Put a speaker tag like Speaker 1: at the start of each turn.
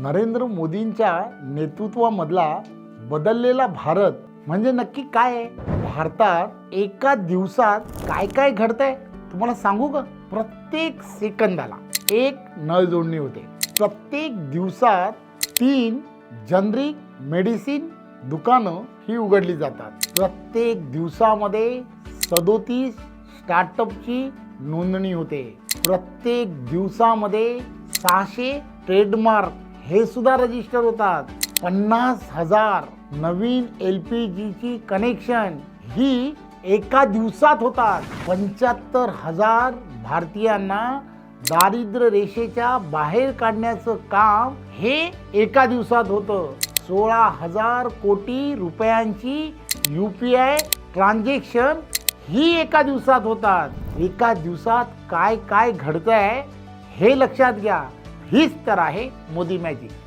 Speaker 1: नरेंद्र मोदींच्या नेतृत्वामधला बदललेला भारत म्हणजे नक्की काय आहे? भारतात एका दिवसात काय काय घडतंय? तुम्हाला सांगू का? प्रत्येक सेकंदाला एक नळ जोडणी होते. प्रत्येक दिवसात तीन जनरिक मेडिसिन दुकानं ही उघडली जातात. प्रत्येक दिवसामध्ये सदोतीस स्टार्टअपची नोंदणी होते. प्रत्येक दिवसामध्ये सहाशे ट्रेडमार्क हे सुद्धा रजिस्टर होतात. पन्नास हजार नवीन एल पी जीची कनेक्शन ही एका दिवसात होतात. पंच्याहत्तर हजार भारतीयांना दारिद्र्य रेषेच्या बाहेर काढण्याचं काम हे एका दिवसात होतं. सोळा हजार कोटी रुपयांची यू पी आय ट्रान्झॅक्शन ही एका दिवसात होतात. एका दिवसात काय काय घडतंय हे लक्षात घ्या. हीच तर आहे मोदी मॅजिक.